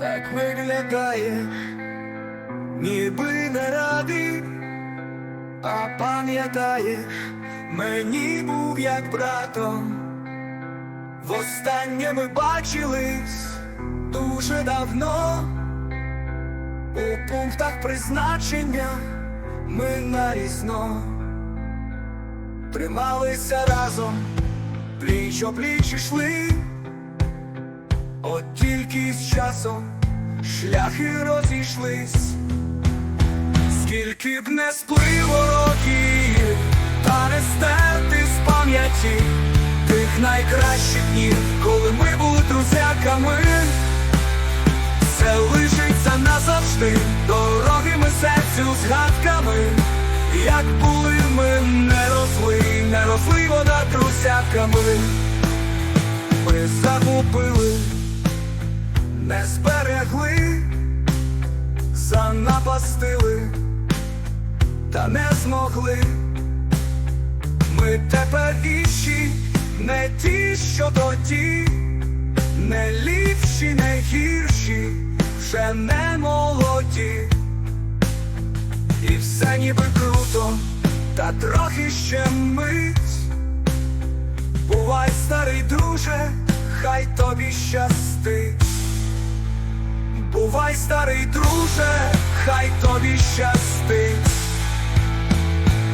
так виглядає, ніби не радий, а пам'ятаєш, мені був як братом. Востаннє ми бачились дуже давно. У пунктах призначення ми нарізно трималися разом, пліч опліч ішли, от тільки з часом шляхи розійшлись, скільки б не сплило років, та не стерти з пам'яті тих найкращих днів, коли ми були друзяками. Все лишиться назавжди дорогими серцю згадками, як були ми не росли, не росли вода трусяками, ми загубили, занапастили, та не змогли. Ми тепер інші, не ті, що тоді не ліпші, не гірші, вже не молоді, і все ніби круто, та трохи ще мить. Бувай, старий друже, хай тобі щастить. Бувай, старий друже, хай тобі щастить.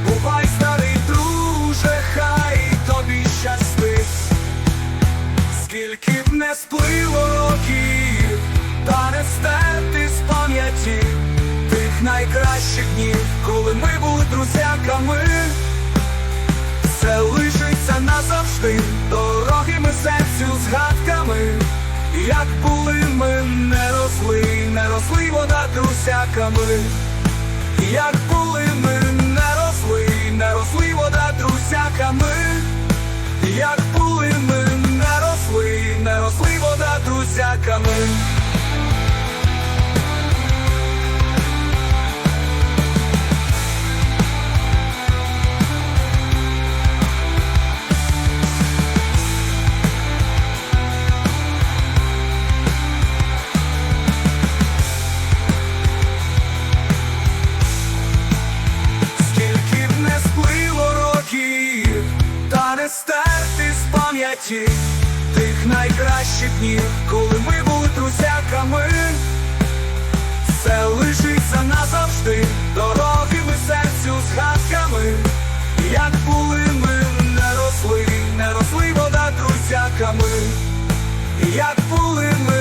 Бувай, старий друже, хай тобі щастить. Скільки б не сплило років, та не стерти з пам'яті тих найкращих днів, коли ми були друзяками, все лишиться назавжди не росли вода друзяками, як були ми не росли, не росли вода друзяками. Як були ми не росли, не росли вода друзяками. стерти з пам'яті тих найкращих днів, коли ми були друзяками, все лишиться назавжди, дорогими серцю згадками, як були ми не росли, не росли вода друзяками, як були ми.